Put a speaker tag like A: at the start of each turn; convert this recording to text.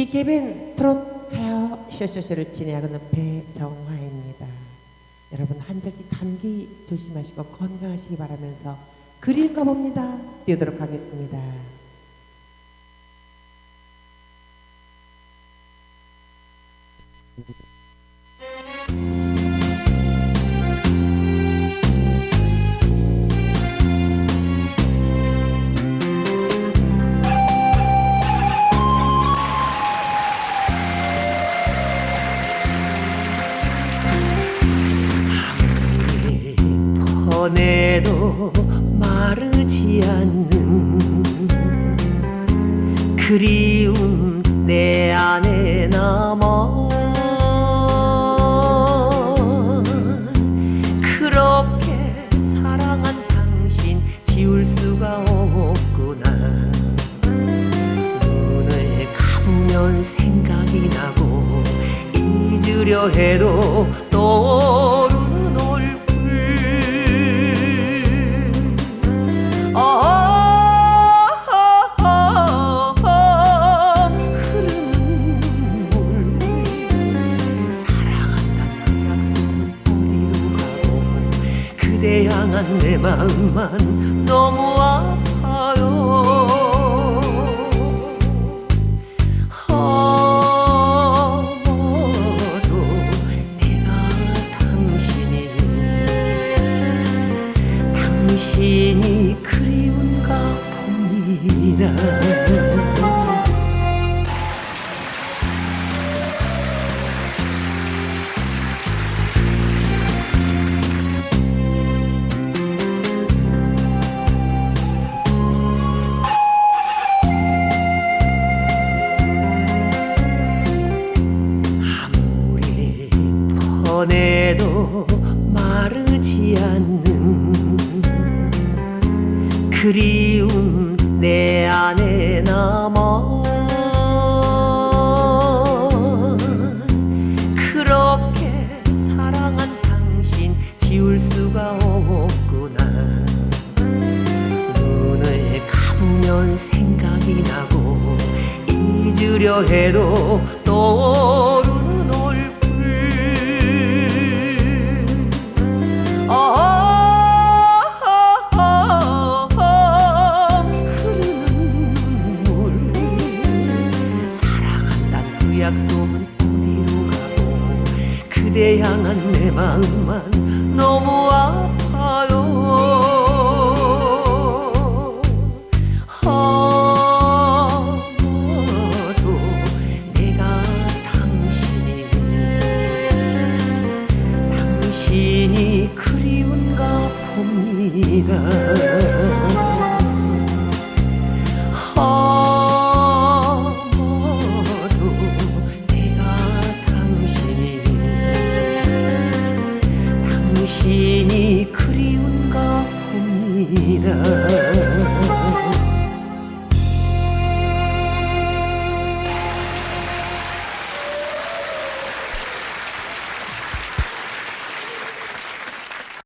A: DKBN 트롯 가요 쇼쇼쇼를 진행하고 있는 배정화입니다. 여러분 한절기 감기 조심하시고 건강하시기 바라면서 그리운가 봅니다. 띄우도록 하겠습니다.
B: 보내도 마르지 않는 그리움 내 안에 남아 그렇게 사랑한 당신 지울 수가 없구나. 눈을 감으면 생각이 나고 잊으려 해도 떠 그대 향한 내 마음만 너무 아파요. 아마도 내가 당신이 당신이 그리운가 봅니다 보내도 마르지 않는 그리움 내 안에 남아 그렇게 사랑한 당신 지울 수가 없구나. 눈을 감으면 생각이 나고 잊으려 해도 떠오르 약속은 어디로 가고 그대 향한 내 마음만 너무 아파 你的